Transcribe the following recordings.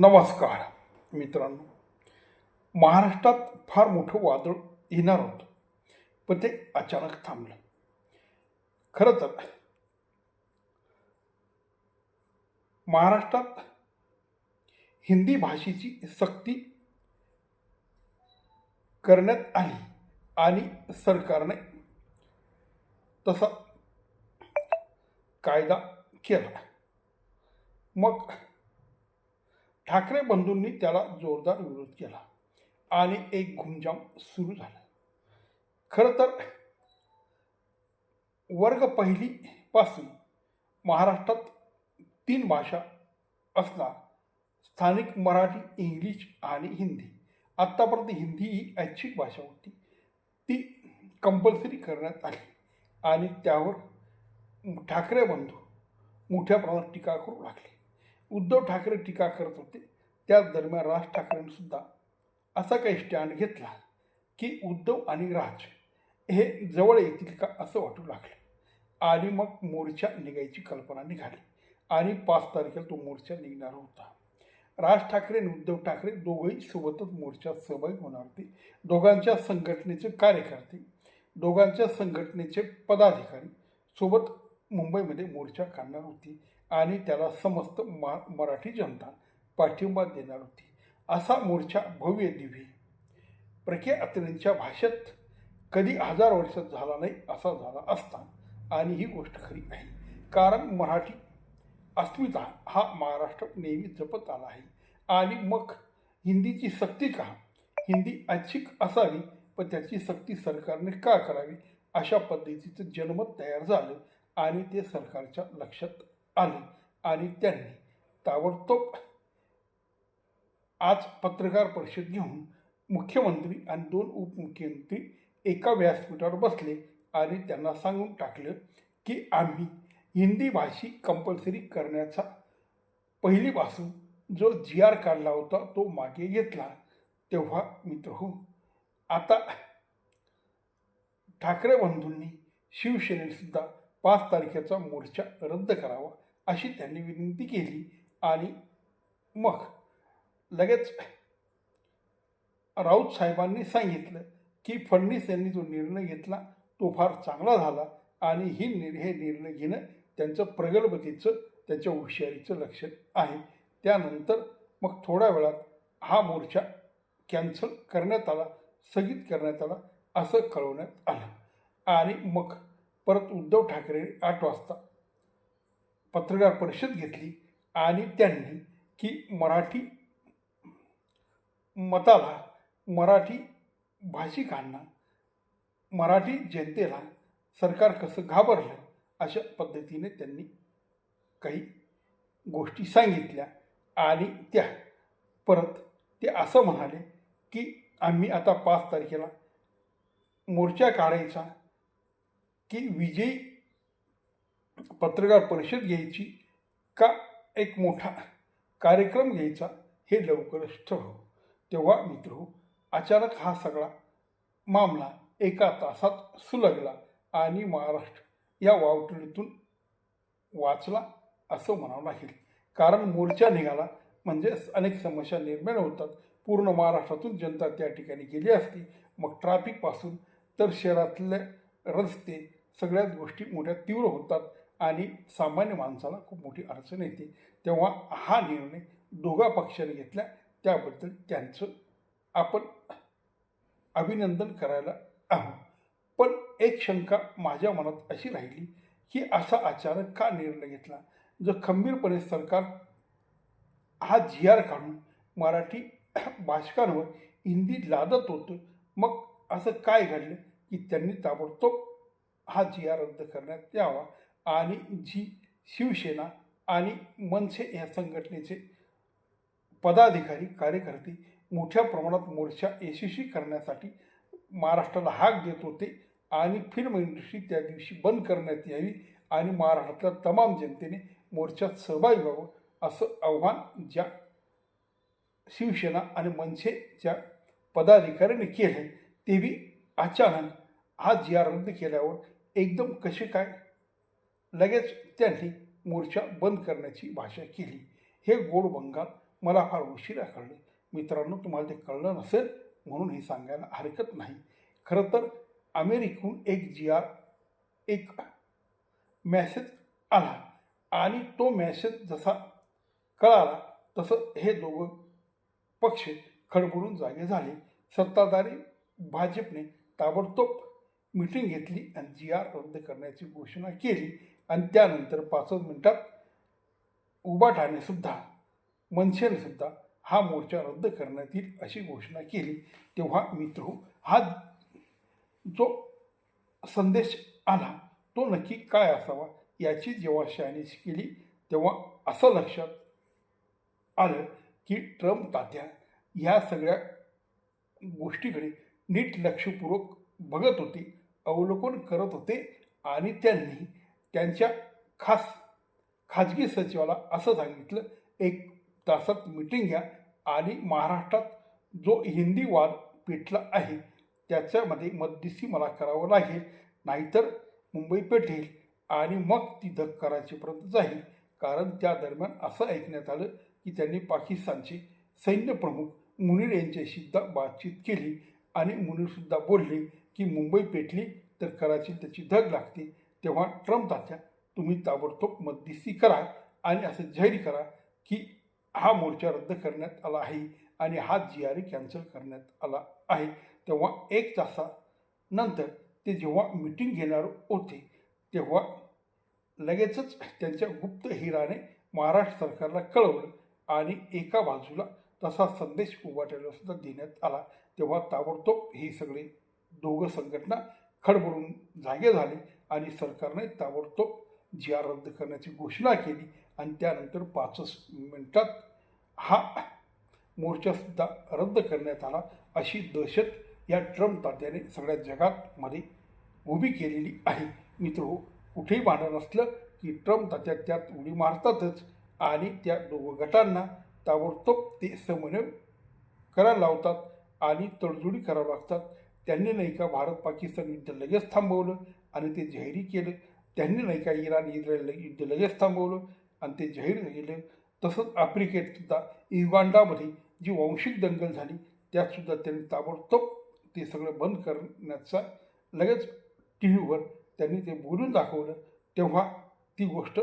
नमस्कार मित्रांनो. महाराष्ट्रात फार मोठं वादळ येणार होतं पण ते अचानक थांबलं. खरं तर महाराष्ट्रात हिंदी भाषेची सक्ती करण्यात आली आणि सरकारने तसा कायदा केला. मग ठाकरे बंधूंनी त्याला जोरदार विरोध केला आणि एक घुमजाम सुरू झाला. खरं तर वर्ग पहिलीपासून महाराष्ट्रात तीन भाषा असणार स्थानिक मराठी इंग्लिश आणि हिंदी. आत्तापर्यंत हिंदी ही ऐच्छिक भाषा होती. ती कंपल्सरी करण्यात आली आणि त्यावर ठाकरे बंधू मोठ्या प्रमाणात टीका करू लागले. उद्धव ठाकरे टीका करत होते. त्याच दरम्यान राज ठाकरेंसुद्धा असा काही स्टँड घेतला की उद्धव आणि राज हे जवळ येतील का असं वाटू लागलं. आणि मग मोर्चा निघायची कल्पना निघाली. आणि पाच तारखेला तो मोर्चा निघणार होता. राज ठाकरे आणि उद्धव ठाकरे दोघंही सोबतच मोर्चात सहभागी होणार होते. दोघांच्या संघटनेचे कार्यकर्ते दोघांच्या संघटनेचे पदाधिकारी सोबत मुंबईमध्ये मोर्चा काढणार होती. आणि त्याला समस्त मा मराठी जनता पाठिंबा देणार होती. असा मोर्चा भव्य दिव्य प्रखे अत्रेंच्या भाषेत कधी हजार वर्षात झाला नाही असा झाला असता. आणि ही गोष्ट खरी आहे. कारण मराठी अस्मिता हा महाराष्ट्र नेहमी जपत आला आहे. आणि मग हिंदीची सक्ती का? हिंदी ऐच्छिक असावी पण त्याची सक्ती सरकारने का करावी? अशा पद्धतीचं जनमत तयार झालं आणि ते सरकारच्या लक्षात आले आणि त्यांनी ताबडतोब आज पत्रकार परिषद घेऊन मुख्यमंत्री आणि दोन उपमुख्यमंत्री एका व्यासपीठावर बसले आणि त्यांना सांगून टाकलं की आम्ही हिंदी भाषी कंपल्सरी करण्याचा पहिलीपासून जो जी आर काढला होता तो मागे घेतला. तेव्हा मित्र हो आता ठाकरे बंधूंनी शिवसेनेसुद्धा पाच तारखेचा मोर्चा रद्द करावा अशी त्यांनी विनंती केली आणि मग लगेच राऊत साहेबांनी सांगितलं की फडणीस यांनी जो निर्णय घेतला तो फार चांगला झाला आणि ही निर् हे निर्णय घेणं त्यांचं प्रगल्भतेचं त्यांच्या हुशारीचं लक्षण आहे. त्यानंतर मग थोड्या वेळात हा मोर्चा कॅन्सल करण्यात आला स्थगित करण्यात आला असं कळवण्यात आलं. आणि मग परत उद्धव ठाकरे आठ वाजता पत्रकार परिषद घेतली आणि त्यांनी की मराठी मताला मराठी भाषिकांना मराठी जनतेला सरकार कसं घाबरलं अशा पद्धतीने त्यांनी काही गोष्टी सांगितल्या आणि त्या परत ते असं म्हणाले की आम्ही आता पाच तारखेला मोर्चा काढायचा की विजयी पत्रकार परिषद घ्यायची का एक मोठा कार्यक्रम घ्यायचा हे लवकरच ठरव तेव्हा मित्र हो, अचानक हा सगळा मामला एका तासात सुलगला आणि महाराष्ट्र या वावटळीतून वाचला असं म्हणावं लागेल. कारण मोर्चा निघाला म्हणजे अनेक समस्या निर्माण होतात. पूर्ण महाराष्ट्रातून जनता त्या ठिकाणी गेली असती. मग ट्रॅफिकपासून तर शहरातले रस्ते सगळ्याच गोष्टी मोठ्या तीव्र होतात. आणि सामान्य माणसाला खूप मोठी अडचण येते. तेव्हा हा निर्णय दोघा पक्षाने घेतला. त्याबद्दल त्यांचं आपण अभिनंदन करायला आहोत. पण एक शंका माझ्या मनात अशी राहिली की असा अचानक का निर्णय घेतला? जो खंबीरपणे सरकार हा जी आर काढून मराठी भाषकांवर हिंदी लादत होतं मग असं काय घडलं की त्यांनी ताबडतोब हा जी आर रद्द करण्यात यावा? आणि जी शिवसेना आणि मनसे या संघटनेचे पदाधिकारी कार्यकर्ते मोठ्या प्रमाणात मोर्चा यशस्वी करण्यासाठी महाराष्ट्राला हाक देत होते आणि फिल्म इंडस्ट्री त्या दिवशी बंद करण्यात यावी आणि महाराष्ट्रातल्या तमाम जनतेने मोर्चात सहभागी व्हावं असं आव्हान ज्या शिवसेना आणि मनसेच्या पदाधिकाऱ्यांनी केलं ते बी अचानक हा जी आर रद्द केल्यावर एकदम कसे काय लगेच त्यांनी मोर्चा बंद करण्याची भाषा केली. हे गोड बंगाल मला फार उशिरा कळले मित्रांनो तुम्हाला ते कळलं नसेल म्हणून हे सांगायला हरकत नाही. खरं तर अमेरिकेहून एक जी आर एक मॅसेज आला आणि तो मॅसेज जसा कळाला तसं हे दोघं पक्ष खडबडून जागे झाले. सत्ताधारी भाजपने ताबडतोब मिटिंग घेतली आणि जी आर रद्द करण्याची घोषणा केली. आणि त्यानंतर पाचच मिनिटात उभा सुद्धा मनसेनेसुद्धा हा मोर्चा रद्द करण्यात येईल अशी घोषणा केली. तेव्हा मित्र हा जो संदेश आला तो नक्की काय असावा याची जेव्हा शहानिशी केली तेव्हा असं लक्षात आलं की ट्रम्प तात्या ह्या सगळ्या गोष्टीकडे नीट लक्षपूर्वक बघत होते. अवलोकन करत होते आणि त्यांनी त्यांच्या खास खाजगी सचिवाला असं सांगितलं एक तासात मिटिंग घ्या आणि महाराष्ट्रात जो हिंदी वाद पेटला आहे त्याच्यामध्ये मध्यस्थी मला करावं लागेल नाहीतर मुंबई पेटेल आणि मग ती धक्कारची परत जाईल कारण त्या दरम्यान असं ऐकण्यात आलं की त्यांनी पाकिस्तानचे सैन्यप्रमुख मुनीर यांच्याशीसुद्धा बातचीत केली आणि मुनीरसुद्धा बोलले की मुंबई पेटली तर कराची त्याची धग लागते. तेव्हा ट्रम्प तात्या तुम्ही ताबडतोब मध्यस्थी करा आणि असं जाहीर करा की हा मोर्चा रद्द करण्यात आला आहे आणि हा जी आर ए कॅन्सल करण्यात आला आहे. तेव्हा एक तासानंतर ते जेव्हा मिटिंग घेणार होते तेव्हा लगेचच त्यांच्या गुप्त हिराने महाराष्ट्र सरकारला कळवलं आणि एका बाजूला तसा संदेश उभा सुद्धा देण्यात आला. तेव्हा ताबडतोब हे सगळे दोघं संघटना खडबडून जागे झाले आणि सरकारने ताबडतोब जी आर रद्द करण्याची घोषणा केली आणि त्यानंतर पाचच मिनिटात हा मोर्चासुद्धा रद्द करण्यात आला अशी दहशत या ट्रम्प तात्याने सगळ्या जगात मध्ये उभी केलेली आहे. मित्र हो, कुठेही भांडण असलं की ट्रम्प तात्या त्यात उडी मारतातच आणि त्या दोघं गटांना ताबडतोब ते समन्वय करायला लावतात आणि तडजोडी करावं लागतात. त्यांनी नाही का भारत पाकिस्तान युद्ध लगेच थांबवलं आणि ते जाहीरी केलं. त्यांनी नाही का इराण इस्रायल युद्ध लगेच थांबवलं आणि ते जाहीर केलं. तसंच आफ्रिकेत सुद्धा जी वांशिक दंगल झाली त्यातसुद्धा त्यांनी ताबडतोब ते सगळं बंद करण्याचा लगेच टी व्हीवर त्यांनी ते बोलून दाखवलं. तेव्हा ती गोष्ट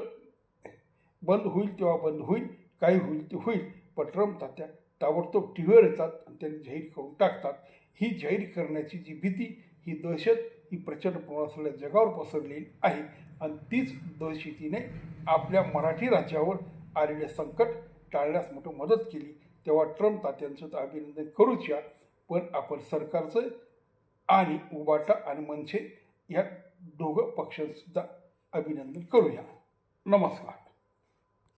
बंद होईल तेव्हा बंद होईल काही होईल ते होईल पण ट्रम्प तात्या ताबडतोब टी व्हीवर येतात आणि त्यांनी जाहीर करून टाकतात. ही जाहीर करण्याची जी भीती ही दहशत ही प्रचंड प्रमाणात सगळ्या जगावर पसरलेली आहे. आणि तीच दहशतीने आपल्या मराठी राज्यावर आलेले संकट टाळण्यास मोठं मदत केली. तेव्हा ट्रम्प तात्यांचं तर अभिनंदन करूच या. पण आपण सरकारचं आणि उबाटा आणि मनसे या दोघं पक्षांसुद्धा अभिनंदन करूया. नमस्कार.